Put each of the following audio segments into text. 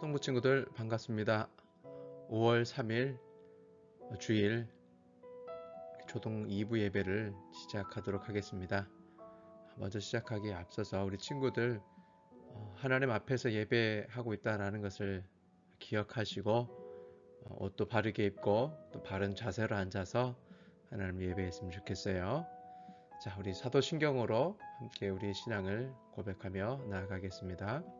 초등부 친구들 반갑습니다. 5월 3일 주일 초등 2부 예배를 시작하도록 하겠습니다. 먼저 시작하기에 앞서서 우리 친구들 어, 하나님 앞에서 예배하고 있다는 것을 기억하시고 어, 옷도 바르게 입고 또 바른 자세로 앉아서 하나님 예배했으면 좋겠어요. 자, 우리 사도신경으로 함께 우리 신앙을 고백하며 나아가겠습니다.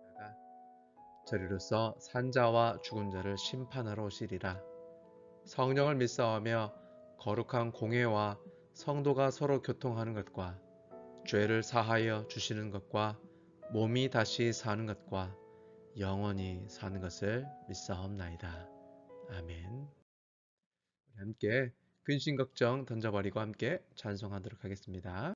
저리로서 산자와 죽은 자를 심판하러 오시리라. 성령을 믿사오며 거룩한 공회와 성도가 서로 교통하는 것과 죄를 사하여 주시는 것과 몸이 다시 사는 것과 영원히 사는 것을 믿사옵나이다. 아멘. 함께 근심 걱정 던져버리고 함께 찬송하도록 하겠습니다.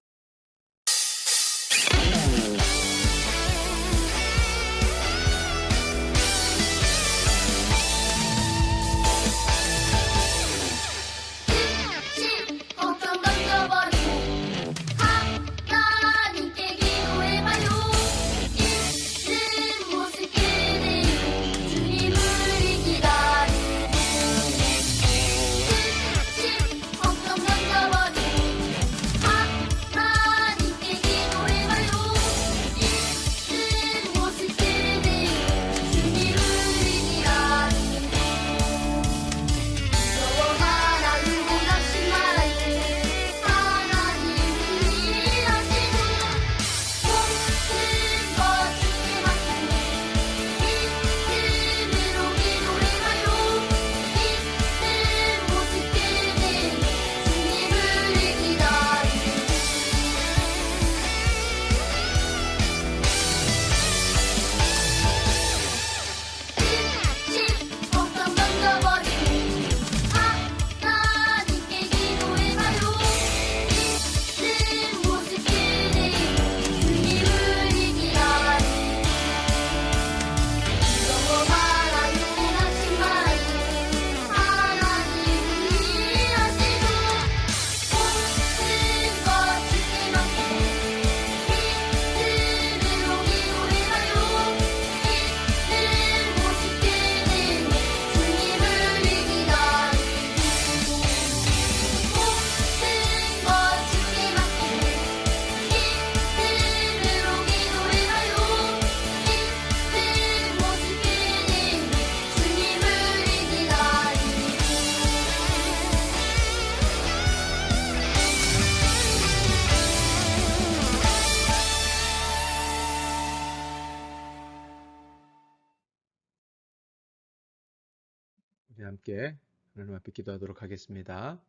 우리 함께 하나님 앞에 기도하도록 하겠습니다.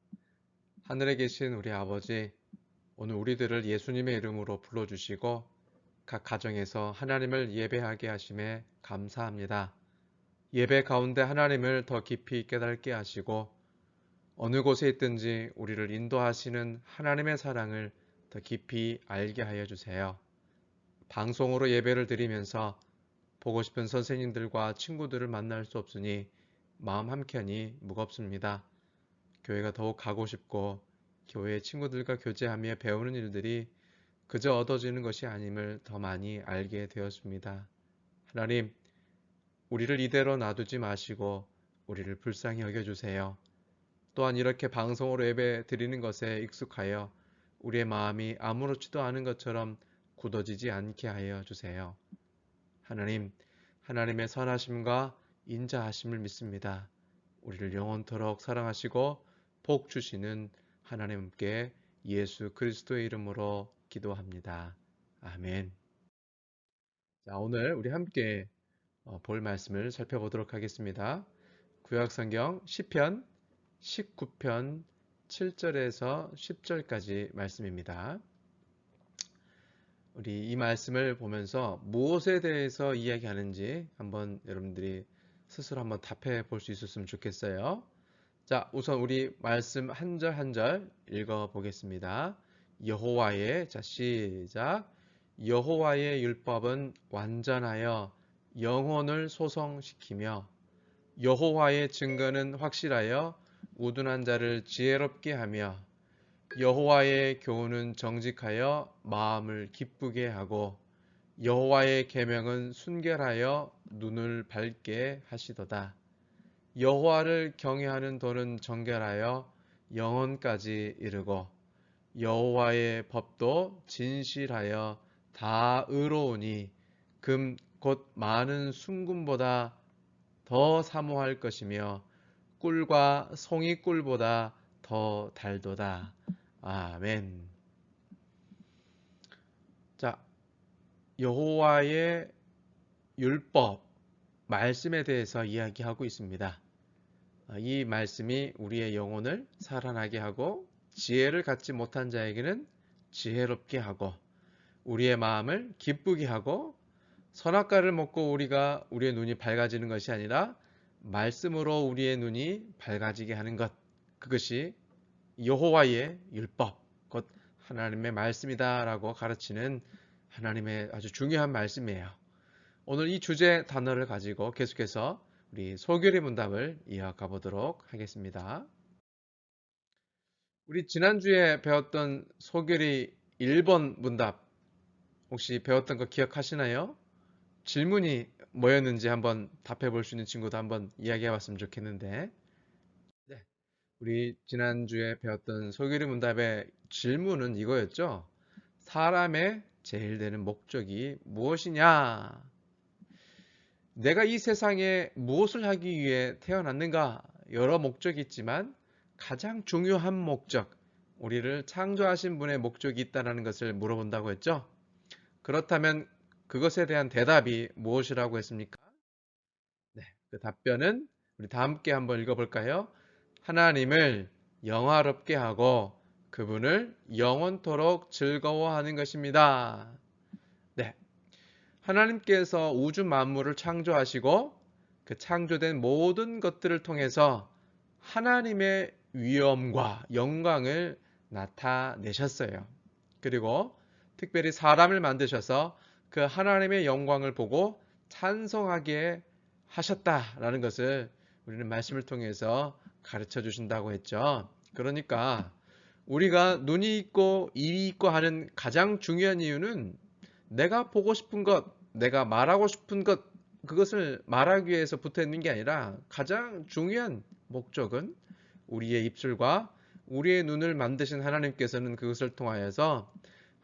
하늘에 계신 우리 아버지, 오늘 우리들을 예수님의 이름으로 불러주시고 각 가정에서 하나님을 예배하게 하심에 감사합니다. 예배 가운데 하나님을 더 깊이 깨닫게 하시고 어느 곳에 있든지 우리를 인도하시는 하나님의 사랑을 더 깊이 알게 하여 주세요. 방송으로 예배를 드리면서 보고 싶은 선생님들과 친구들을 만날 수 없으니 마음 한켠이 무겁습니다. 교회가 더욱 가고 싶고 교회 친구들과 교제하며 배우는 일들이 그저 얻어지는 것이 아님을 더 많이 알게 되었습니다. 하나님, 우리를 이대로 놔두지 마시고 우리를 불쌍히 여겨주세요. 또한 이렇게 방송으로 예배 드리는 것에 익숙하여 우리의 마음이 아무렇지도 않은 것처럼 굳어지지 않게 하여 주세요. 하나님, 하나님의 선하심과 인자하심을 믿습니다. 우리를 영원토록 사랑하시고 복 주시는 하나님께 예수 그리스도의 이름으로 기도합니다. 아멘. 자, 오늘 우리 함께 어, 볼 말씀을 살펴보도록 하겠습니다. 구약성경 시편 19편 7절에서 10절까지 말씀입니다. 우리 이 말씀을 보면서 무엇에 대해서 이야기하는지 한번 여러분들이 스스로 한번 답해 볼 수 있었으면 좋겠어요. 자, 우선 우리 말씀 한 절 한 절 읽어 보겠습니다. 여호와의 자 시작 여호와의 율법은 완전하여 영혼을 소성시키며 여호와의 증거는 확실하여 우둔한 자를 지혜롭게 하며 여호와의 교훈은 정직하여 마음을 기쁘게 하고 여호와의 계명은 순결하여 눈을 밝게 하시도다. 여호와를 경외하는 도는 정결하여 영혼까지 이르고 여호와의 법도 진실하여 다 의로우니 금 곧 많은 순금보다 더 사모할 것이며 꿀과 송이 꿀보다 더 달도다. 아멘. 자, 여호와의 율법 말씀에 대해서 이야기하고 있습니다. 아, 이 말씀이 우리의 영혼을 살아나게 하고 지혜를 갖지 못한 자에게는 지혜롭게 하고 우리의 마음을 기쁘게 하고 선악과를 먹고 우리가 우리의 눈이 밝아지는 것이 아니라 말씀으로 우리의 눈이 밝아지게 하는 것 그것이 여호와의 율법 곧 하나님의 말씀이다라고 가르치는 하나님의 아주 중요한 말씀이에요. 오늘 이 주제 단어를 가지고 계속해서 우리 소결의 문답을 이어가 보도록 하겠습니다. 우리 지난주에 배웠던 소결이 1번 문답 혹시 배웠던 거 기억하시나요? 질문이 뭐였는지 한번 답해 볼 수 있는 친구도 한번 이야기해 봤으면 좋겠는데 네. 우리 지난주에 배웠던 소결의 문답의 질문은 이거였죠. 사람의 제일 되는 목적이 무엇이냐? 내가 이 세상에 무엇을 하기 위해 태어났는가? 여러 목적이 있지만 가장 중요한 목적, 우리를 창조하신 분의 목적이 있다는 것을 물어본다고 했죠. 그렇다면 그것에 대한 대답이 무엇이라고 했습니까? 네, 그 답변은 우리 다 함께 한번 읽어볼까요? 하나님을 영화롭게 하고 그분을 영원토록 즐거워하는 것입니다. 네. 하나님께서 우주 만물을 창조하시고 그 창조된 모든 것들을 통해서 하나님의 위엄과 영광을 나타내셨어요. 그리고 특별히 사람을 만드셔서 그 하나님의 영광을 보고 찬송하게 하셨다라는 것을 우리는 말씀을 통해서 가르쳐 주신다고 했죠. 그러니까 우리가 눈이 있고 입이 있고 하는 가장 중요한 이유는 내가 보고 싶은 것, 내가 말하고 싶은 것, 그것을 말하기 위해서 붙어 있는 게 아니라 가장 중요한 목적은 우리의 입술과 우리의 눈을 만드신 하나님께서는 그것을 통하여서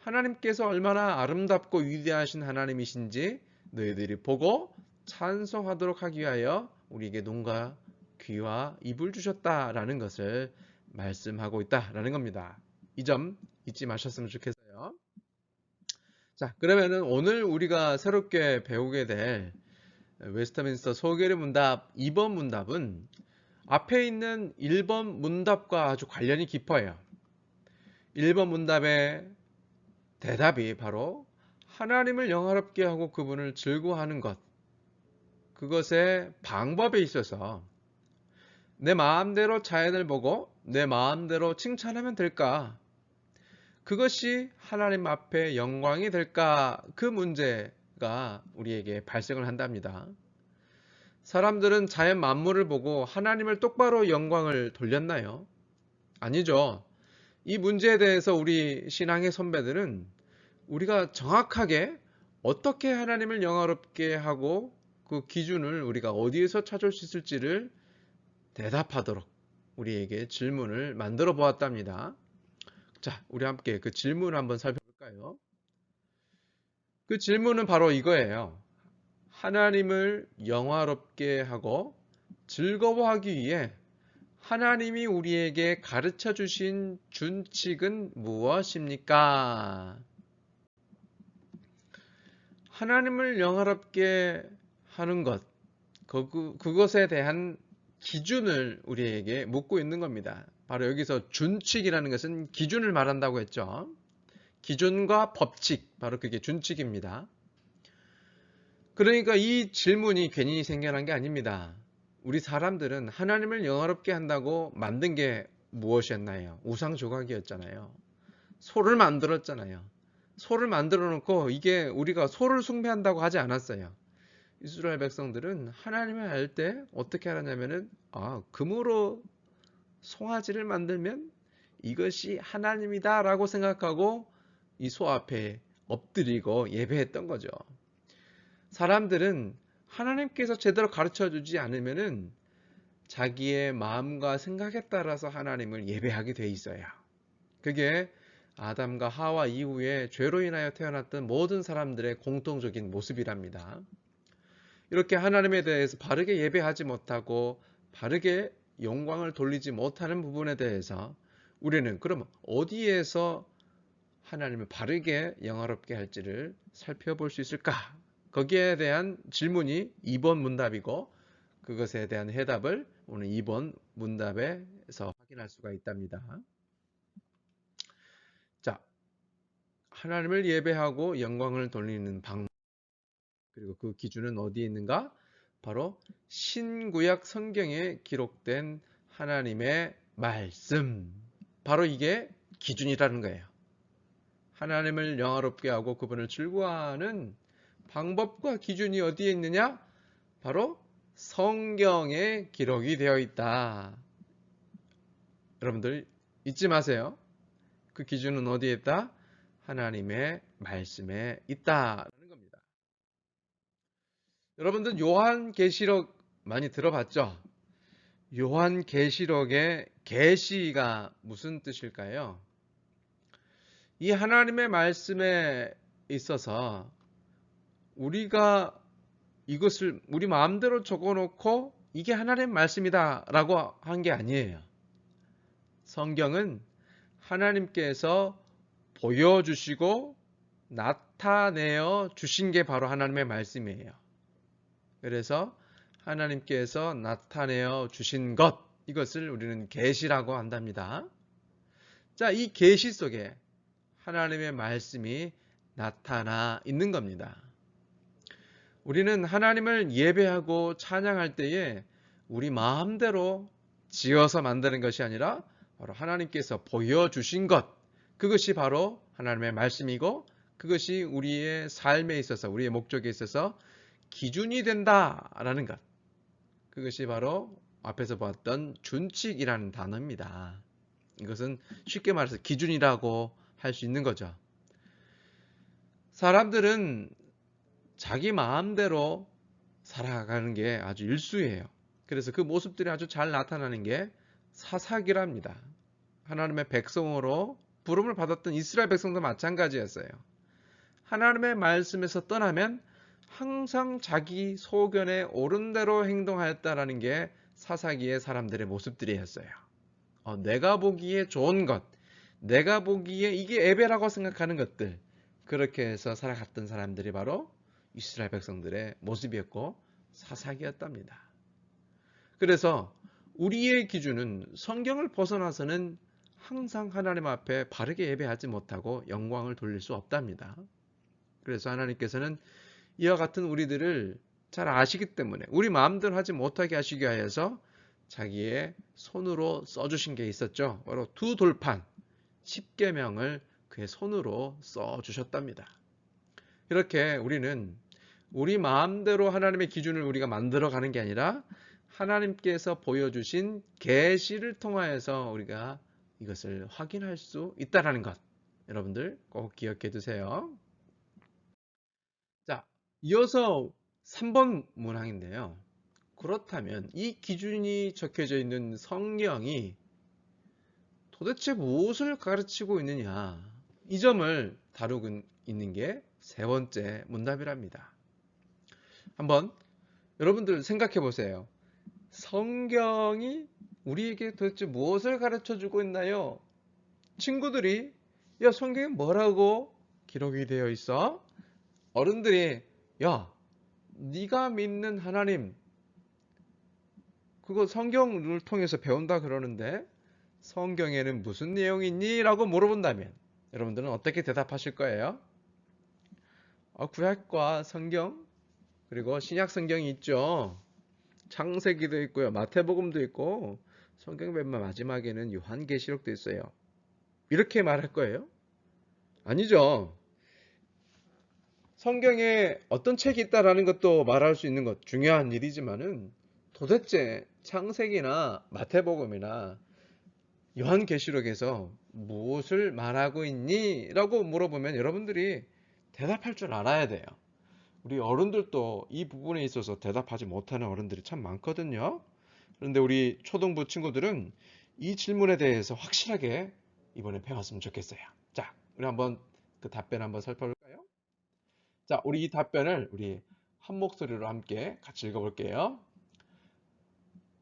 하나님께서 얼마나 아름답고 위대하신 하나님이신지 너희들이 보고 찬송하도록 하기 위하여 우리에게 눈과 귀와 입을 주셨다라는 것을 말씀하고 있다라는 겁니다. 이 점 잊지 마셨으면 좋겠어요. 자, 그러면은 오늘 우리가 새롭게 배우게 될 웨스터민스터 소결의 문답 2번 문답은 앞에 있는 1번 문답과 아주 관련이 깊어요. 1번 문답의 대답이 바로 하나님을 영화롭게 하고 그분을 즐거워하는 것. 그것의 방법에 있어서 내 마음대로 자연을 보고 내 마음대로 칭찬하면 될까? 그것이 하나님 앞에 영광이 될까? 그 문제가 우리에게 발생을 한답니다. 사람들은 자연 만물을 보고 하나님을 똑바로 영광을 돌렸나요? 아니죠. 이 문제에 대해서 우리 신앙의 선배들은 우리가 정확하게 어떻게 하나님을 영화롭게 하고 그 기준을 우리가 어디에서 찾을 수 있을지를 대답하도록 우리에게 질문을 만들어 보았답니다. 자, 우리 함께 그 질문을 한번 살펴볼까요? 그 질문은 바로 이거예요. 하나님을 영화롭게 하고 즐거워하기 위해 하나님이 우리에게 가르쳐 주신 준칙은 무엇입니까? 하나님을 영화롭게 하는 것, 그, 그것에 대한 기준을 우리에게 묻고 있는 겁니다. 바로 여기서 준칙이라는 것은 기준을 말한다고 했죠. 기준과 법칙, 바로 그게 준칙입니다. 그러니까 이 질문이 괜히 생겨난 게 아닙니다. 우리 사람들은 하나님을 영화롭게 한다고 만든 게 무엇이었나요? 우상 조각이었잖아요. 소를 만들었잖아요. 소를 만들어 놓고 이게 우리가 소를 숭배한다고 하지 않았어요. 이스라엘 백성들은 하나님을 알 때 어떻게 알았냐면은 아 금으로 송아지를 만들면 이것이 하나님이다라고 생각하고 이 소 앞에 엎드리고 예배했던 거죠. 사람들은 하나님께서 제대로 가르쳐 주지 않으면은 자기의 마음과 생각에 따라서 하나님을 예배하게 돼 있어요. 그게 아담과 하와 이후에 죄로 인하여 태어났던 모든 사람들의 공통적인 모습이랍니다. 이렇게 하나님에 대해서 바르게 예배하지 못하고 바르게 영광을 돌리지 못하는 부분에 대해서 우리는 그럼 어디에서 하나님을 바르게 영화롭게 할지를 살펴볼 수 있을까? 거기에 대한 질문이 2번 문답이고 그것에 대한 해답을 오늘 2번 문답에서 확인할 수가 있답니다. 자, 하나님을 예배하고 영광을 돌리는 방법 그리고 그 기준은 어디에 있는가? 바로 신구약 성경에 기록된 하나님의 말씀. 바로 이게 기준이라는 거예요. 하나님을 영화롭게 하고 그분을 즐거워하는 방법과 기준이 어디에 있느냐? 바로 성경에 기록이 되어 있다. 여러분들 잊지 마세요. 그 기준은 어디에 있다? 하나님의 말씀에 겁니다. 여러분들 요한계시록 많이 들어봤죠? 요한계시록의 계시가 무슨 뜻일까요? 이 하나님의 말씀에 있어서 우리가 이것을 우리 마음대로 적어놓고 이게 하나님의 말씀이다 라고 한 게 아니에요. 성경은 하나님께서 보여주시고 나타내어 주신 게 바로 하나님의 말씀이에요. 그래서 하나님께서 나타내어 주신 것 이것을 우리는 계시라고 한답니다. 자, 이 계시 속에 하나님의 말씀이 나타나 있는 겁니다. 우리는 하나님을 예배하고 찬양할 때에 우리 마음대로 지어서 만드는 것이 아니라 바로 하나님께서 보여주신 것, 그것이 바로 하나님의 말씀이고 그것이 우리의 삶에 있어서 우리의 목적에 있어서 기준이 된다라는 것. 그것이 바로 앞에서 보았던 준칙이라는 단어입니다. 이것은 쉽게 말해서 기준이라고 할 수 있는 거죠. 사람들은 자기 마음대로 살아가는 게 아주 일수예요. 그래서 그 모습들이 아주 잘 나타나는 게 사사기랍니다. 하나님의 백성으로 부름을 받았던 이스라엘 백성도 마찬가지였어요. 하나님의 말씀에서 떠나면 항상 자기 소견에 옳은 대로 행동하였다라는 게 사사기의 사람들의 모습들이었어요. 어, 내가 보기에 좋은 것, 내가 보기에 이게 예배라고 생각하는 것들, 그렇게 해서 살아갔던 사람들이 바로 이스라엘 백성들의 모습이었고 사사기였답니다. 그래서 우리의 기준은 성경을 벗어나서는 항상 하나님 앞에 바르게 예배하지 못하고 영광을 돌릴 수 없답니다. 그래서 하나님께서는 이와 같은 우리들을 잘 아시기 때문에 우리 마음대로 하지 못하게 하시기 위해서 자기의 손으로 써주신 게 있었죠. 바로 두 돌판, 십계명을 그의 손으로 써주셨답니다. 이렇게 우리는 우리 마음대로 하나님의 기준을 우리가 만들어 가는 게 아니라 하나님께서 보여주신 계시를 통하여서 우리가 이것을 확인할 수 있다라는 것 여러분들 꼭 기억해 두세요. 자, 이어서 3번 문항인데요. 그렇다면 이 기준이 적혀져 있는 성경이 도대체 무엇을 가르치고 있느냐 이 점을 다루고 있는 게 세 번째 문답이랍니다. 한번 여러분들 생각해 보세요. 성경이 우리에게 도대체 무엇을 가르쳐 주고 있나요? 친구들이 야 성경에 뭐라고 기록이 되어 있어? 어른들이 야 네가 믿는 하나님 그거 성경을 통해서 배운다 그러는데 성경에는 무슨 내용이 있니? 라고 물어본다면 여러분들은 어떻게 대답하실 거예요? 어, 구약과 성경 그리고 신약 성경이 있죠. 창세기도 있고요. 마태복음도 있고 성경 맨 마지막에는 요한계시록도 있어요. 이렇게 말할 거예요? 아니죠. 성경에 어떤 책이 있다라는 것도 말할 수 있는 것 중요한 일이지만은 도대체 창세기나 마태복음이나 요한계시록에서 무엇을 말하고 있니? 라고 물어보면 여러분들이 대답할 줄 알아야 돼요. 우리 어른들도 이 부분에 있어서 대답하지 못하는 어른들이 참 많거든요. 그런데 우리 초등부 친구들은 이 질문에 대해서 확실하게 이번에 배웠으면 좋겠어요. 자, 우리 한번 그 답변 한번 살펴볼까요? 자, 우리 이 답변을 우리 한 목소리로 함께 같이 읽어볼게요.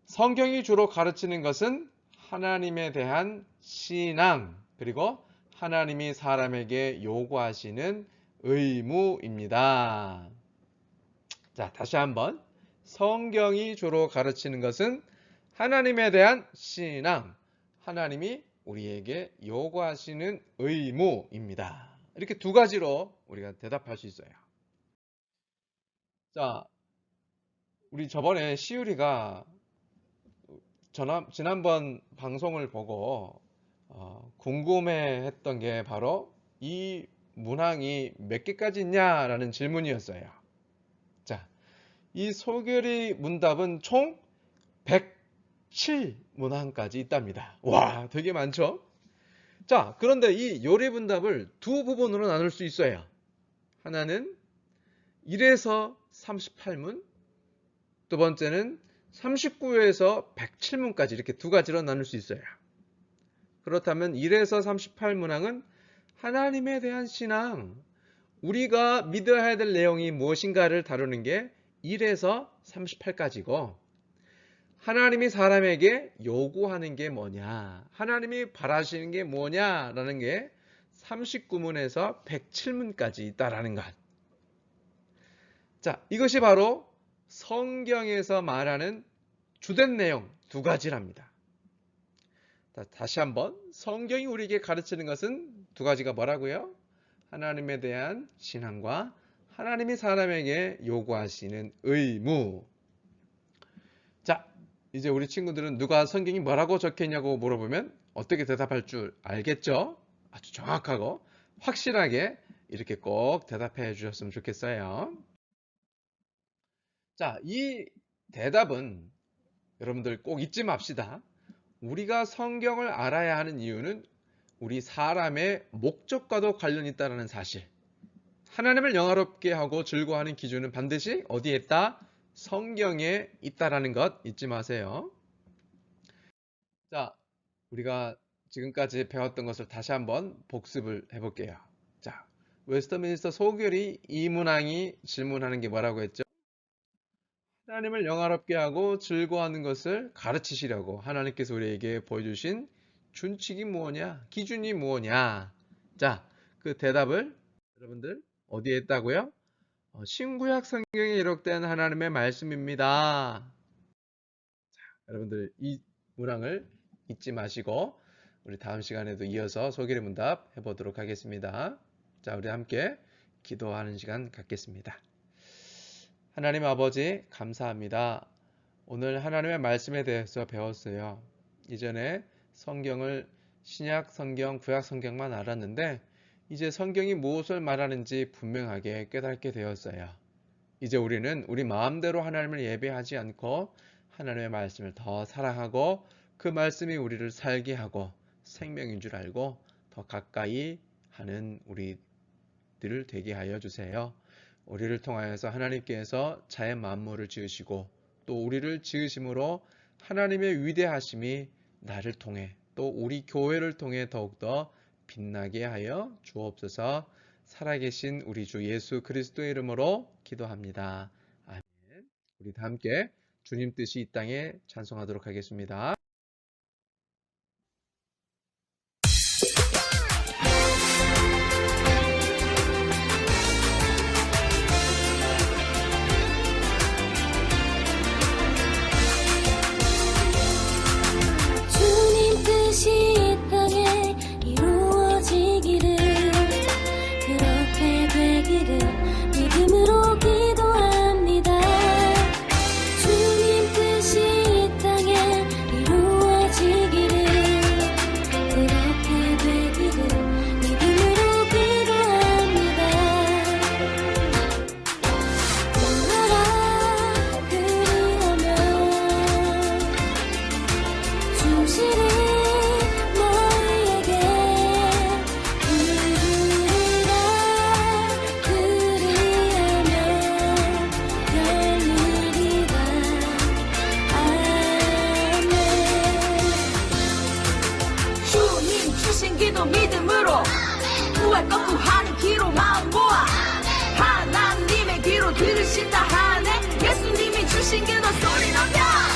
성경이 주로 가르치는 것은 하나님에 대한 신앙, 그리고 하나님이 사람에게 요구하시는 의무입니다. 자, 다시 한번. 성경이 주로 가르치는 것은 하나님에 대한 신앙, 하나님이 우리에게 요구하시는 의무입니다. 이렇게 두 가지로 우리가 대답할 수 있어요. 자, 우리 저번에 시우리가 지난번 방송을 보고 어, 궁금해했던 게 바로 이 문항이 몇 개까지 있냐라는 질문이었어요. 자, 이 소결이 문답은 총 107 문항까지 있답니다. 와, 되게 많죠? 자, 그런데 이 요리 문답을 두 부분으로 나눌 수 있어요. 하나는 1에서 38문, 두 번째는 39에서 107문까지 이렇게 두 가지로 나눌 수 있어요. 그렇다면 1에서 38문항은 하나님에 대한 신앙, 우리가 믿어야 될 내용이 무엇인가를 다루는 게 1에서 38까지고, 하나님이 사람에게 요구하는 게 뭐냐, 하나님이 바라시는 게 뭐냐라는 게 39문에서 107문까지 있다라는 것. 자, 이것이 바로 성경에서 말하는 주된 내용 두 가지랍니다. 자, 다시 한번 성경이 우리에게 가르치는 것은 두 가지가 뭐라고요? 하나님에 대한 신앙과 하나님이 사람에게 요구하시는 의무. 자, 이제 우리 친구들은 누가 성경이 뭐라고 적혀 있냐고 물어보면 어떻게 대답할 줄 알겠죠? 아주 정확하고 확실하게 이렇게 꼭 대답해 주셨으면 좋겠어요. 자, 이 대답은 여러분들 꼭 잊지 맙시다. 우리가 성경을 알아야 하는 이유는 우리 사람의 목적과도 관련이 있다는 사실. 하나님을 영화롭게 하고 즐거워하는 기준은 반드시 어디에 있다? 성경에 있다라는 것 잊지 마세요. 자, 우리가 지금까지 배웠던 것을 다시 한번 복습을 해볼게요. 자, 웨스터민스터 소결이 이 문항이 질문하는 게 뭐라고 했죠? 하나님을 영화롭게 하고 즐거워하는 것을 가르치시려고 하나님께서 우리에게 보여주신 준칙이 무엇냐? 기준이 무엇냐? 자, 그 대답을 여러분들 어디에 있다고요? 어, 신구약 성경에 기록된 하나님의 말씀입니다. 자, 여러분들 이 문항을 잊지 마시고 우리 다음 시간에도 이어서 소개의 문답 해보도록 하겠습니다. 자, 우리 함께 기도하는 시간 갖겠습니다. 하나님 아버지 감사합니다. 오늘 하나님의 말씀에 대해서 배웠어요. 이전에 성경을 신약 성경, 구약 성경만 알았는데 이제 성경이 무엇을 말하는지 분명하게 깨닫게 되었어요. 이제 우리는 우리 마음대로 하나님을 예배하지 않고 하나님의 말씀을 더 사랑하고 그 말씀이 우리를 살게 하고 생명인 줄 알고 더 가까이 하는 우리들을 되게 하여 주세요. 우리를 통하여서 하나님께서 자연 만물을 지으시고 또 우리를 지으심으로 하나님의 위대하심이 나를 통해 또 우리 교회를 통해 더욱더 빛나게 하여 주옵소서 살아계신 우리 주 예수 그리스도의 이름으로 기도합니다. 아멘. 우리 다 함께 주님 뜻이 이 땅에 찬송하도록 하겠습니다. 기도 믿음으로 구할 것 구하는 기로 마음 모아 하나님의 귀로 들으신다 하네. 예수님이 주신 그 너 소리 높여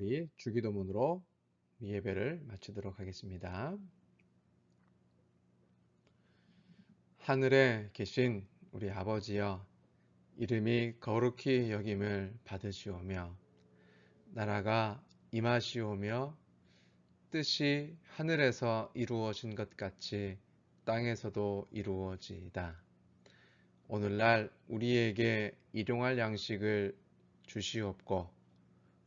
우리 주기도문으로 예배를 마치도록 하겠습니다. 하늘에 계신 우리 아버지여 이름이 거룩히 여김을 받으시오며 나라가 임하시오며 뜻이 하늘에서 이루어진 것 같이 땅에서도 이루어지이다. 오늘날 우리에게 일용할 양식을 주시옵고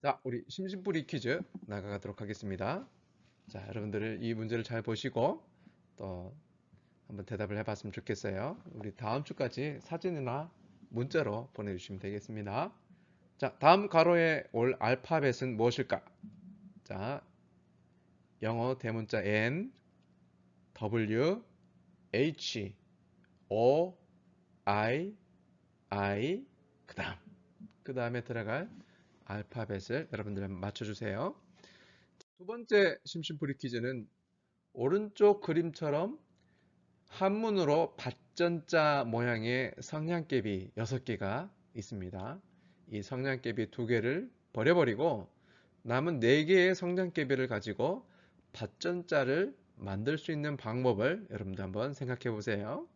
자, 우리 심심풀이 퀴즈 나가도록 하겠습니다. 자, 여러분들 이 문제를 잘 보시고 또 한번 대답을 해봤으면 좋겠어요. 우리 다음 주까지 사진이나 문자로 보내주시면 되겠습니다. 자, 다음 가로에 올 알파벳은 무엇일까? 자, 영어 대문자 N, W, H, O, I, I, 그 다음, 그 다음에 들어갈 알파벳을 여러분들 맞춰주세요. 두 번째 심심풀이 퀴즈는 오른쪽 그림처럼 한문으로 밭전자 모양의 성냥개비 6개가 있습니다. 이 성냥개비 2개를 버려버리고 남은 4개의 성냥개비를 가지고 밭전자를 만들 수 있는 방법을 여러분들 한번 생각해 보세요.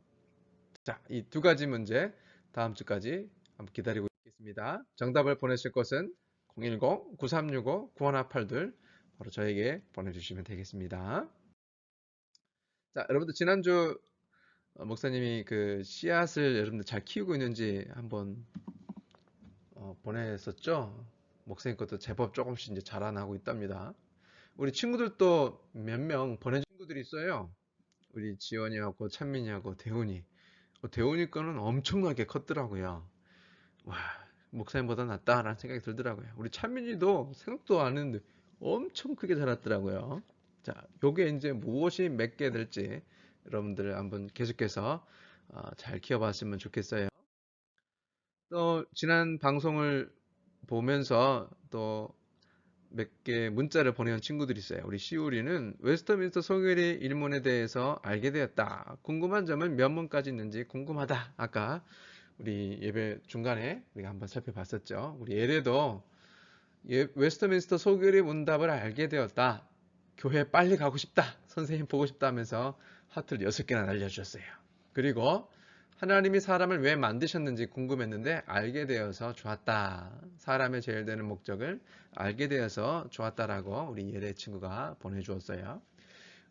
자, 이 두 가지 문제 다음 주까지 한번 기다리고 있겠습니다. 정답을 보내실 것은 010-9365-9182 바로 저에게 보내주시면 되겠습니다. 자, 여러분들 지난주 어, 목사님이 그 씨앗을 여러분들 잘 키우고 있는지 한번 어, 보냈었죠. 목사님 것도 제법 조금씩 이제 자라나고 있답니다. 우리 친구들도 몇 명 보낸 친구들이 있어요. 우리 지원이하고 찬민이하고 대훈이. 어, 대훈이 거는 엄청나게 컸더라고요. 와, 목사님보다 낫다라는 생각이 들더라고요. 우리 찬민이도 생각도 안 했는데 엄청 크게 자랐더라고요. 자, 요게 이제 무엇이 맺게 될지 여러분들 한번 계속해서 어, 잘 키워봤으면 좋겠어요. 또 지난 방송을 보면서 또 몇 개 문자를 보내온 친구들이 있어요. 우리 시우리는 웨스터민스터 소결의 일문에 대해서 알게 되었다. 궁금한 점은 몇 문까지 있는지 궁금하다. 아까 우리 예배 중간에 우리가 한번 살펴봤었죠. 우리 예례도 예, 웨스터민스터 소결의 문답을 알게 되었다. 교회 빨리 가고 싶다. 선생님 보고 싶다 하면서 하트를 6개나 날려주셨어요. 그리고 하나님이 사람을 왜 만드셨는지 궁금했는데 알게 되어서 좋았다. 사람의 제일 되는 목적을 알게 되어서 좋았다라고 우리 예례 친구가 보내주었어요.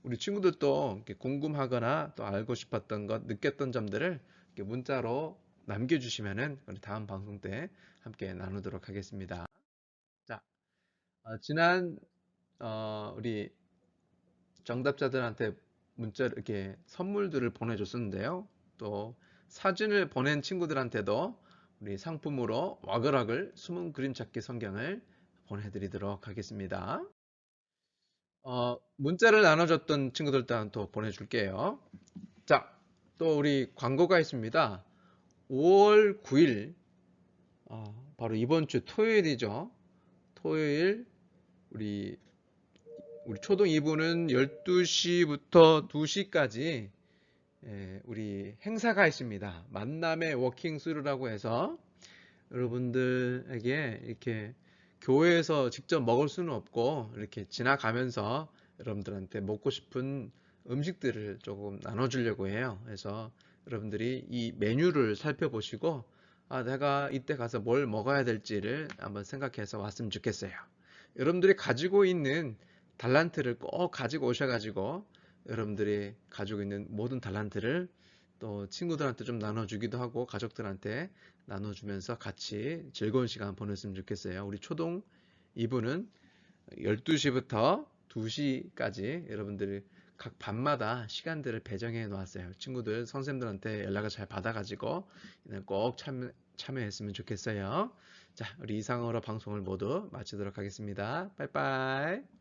우리 친구들도 궁금하거나 또 알고 싶었던 것, 느꼈던 점들을 문자로 남겨주시면은 우리 다음 방송 때 함께 나누도록 하겠습니다. 자, 어, 지난 어, 우리 정답자들한테 문자 이렇게 선물들을 보내줬었는데요. 또 사진을 보낸 친구들한테도 우리 상품으로 와글와글 숨은 그림 찾기 성경을 보내드리도록 하겠습니다. 어, 문자를 나눠줬던 친구들도 또 보내줄게요. 자, 또 우리 광고가 있습니다. 5월 9일, 어, 바로 이번 주 토요일이죠. 토요일 우리 우리 초등 2부는 12시부터 2시까지 예, 우리 행사가 있습니다. 만남의 워킹 스루라고 해서 여러분들에게 이렇게 교회에서 직접 먹을 수는 없고 이렇게 지나가면서 여러분들한테 먹고 싶은 음식들을 조금 나눠주려고 해요. 그래서 여러분들이 이 메뉴를 살펴보시고 아, 내가 이때 가서 뭘 먹어야 될지를 한번 생각해서 왔으면 좋겠어요. 여러분들이 가지고 있는 달란트를 꼭 가지고 오셔가지고 여러분들이 가지고 있는 모든 달란트를 또 친구들한테 좀 나눠주기도 하고 가족들한테 나눠주면서 같이 즐거운 시간 보냈으면 좋겠어요. 우리 초동 2부는 12시부터 2시까지 여러분들이 각 밤마다 시간들을 배정해 놓았어요. 친구들, 선생님들한테 연락을 잘 받아가지고 꼭 참, 참여했으면 좋겠어요. 자, 우리 이상으로 방송을 모두 마치도록 하겠습니다. 빠이빠이.